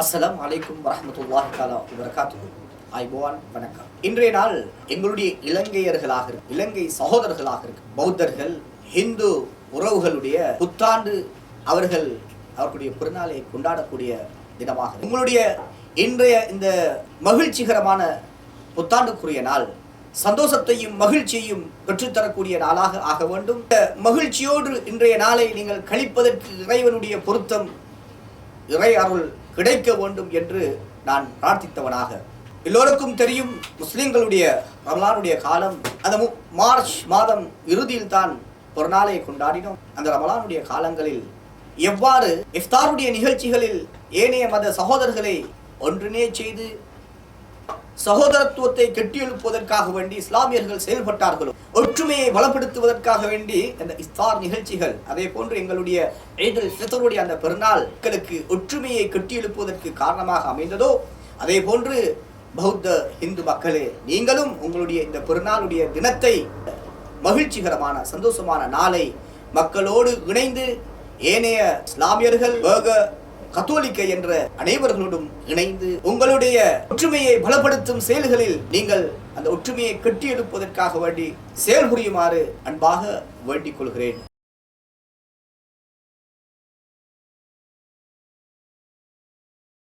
அஸ்ஸலாம் அலைக்கும் வரஹ்மத்துல்லாஹி தஆலா வபரகாத்துஹு. ஐபோவான் வணக்கம். இன்றைய நாள் எங்களுடைய இலங்கையர்களாக இருக்கு இலங்கை சகோதரர்களாக இருக்கு. பௌத்தர்கள் ஹிந்து உறவுகளுடைய புத்தாண்டு அவர்கள் அவர்களுடைய பிறநாளை கொண்டாடக்கூடிய தினமாக உங்களுடைய இன்றைய இந்த மகிழ்ச்சிகரமான புத்தாண்டுக்குரிய நாள் சந்தோஷத்தையும் மகிழ்ச்சியையும் பெற்றுத்தரக்கூடிய நாளாக ஆக வேண்டும். மகிழ்ச்சியோடு இன்றைய நாளை நீங்கள் கழிப்பதற்கு இறைவனுடைய பொருத்தம் இறை அருள் கிடைக்க வேண்டும் என்று நான் பிரார்த்தித்தவனாக. எல்லோருக்கும் தெரியும் முஸ்லிம்களுடைய ரமலானுடைய காலம் அந்த மார்ச் மாதம் இறுதியில் தான் ஒரு நாளை கொண்டாடினோம். அந்த ரமலானுடைய காலங்களில் எவ்வாறு இஃப்தாருடைய நிகழ்ச்சிகளில் ஏனைய மத சகோதரர்களை ஒன்றினே செய்து சகோதரத்துவத்தை கெட்டியெழுப்புவதற்காக வேண்டி இஸ்லாமியர்கள் செயல்பட்டார்களோ ஒற்றுமையை பலப்படுத்துவதற்காக வேண்டி அந்த இஃப்தார் நிகழ்ச்சிகள் அதே போன்று எங்களுடைய ஈதுல் ஃபித்ருடைய அந்த பெருநாள்களுக்கு ஒற்றுமையை கெட்டியெழுப்புவதற்கு காரணமாக அமைந்ததோ அதே போன்று பௌத்த இந்து மக்களே நீங்களும் உங்களுடைய இந்த பெருநாளுடைய தினத்தை மகிழ்ச்சிகரமான சந்தோஷமான நாளை மக்களோடு இணைந்து ஏனைய இஸ்லாமியர்கள் வேக கத்தோலிக்க என்ற அனைவர்களோடும் இணைந்து உங்களுடைய ஒற்றுமையை பலப்படுத்தும் செயல்களில் நீங்கள் அந்த ஒற்றுமையை கட்டியெடுப்பதற்காக வேண்டி செயல்புரியுமாறு அன்பாக வேண்டிக் கொள்கிறேன்.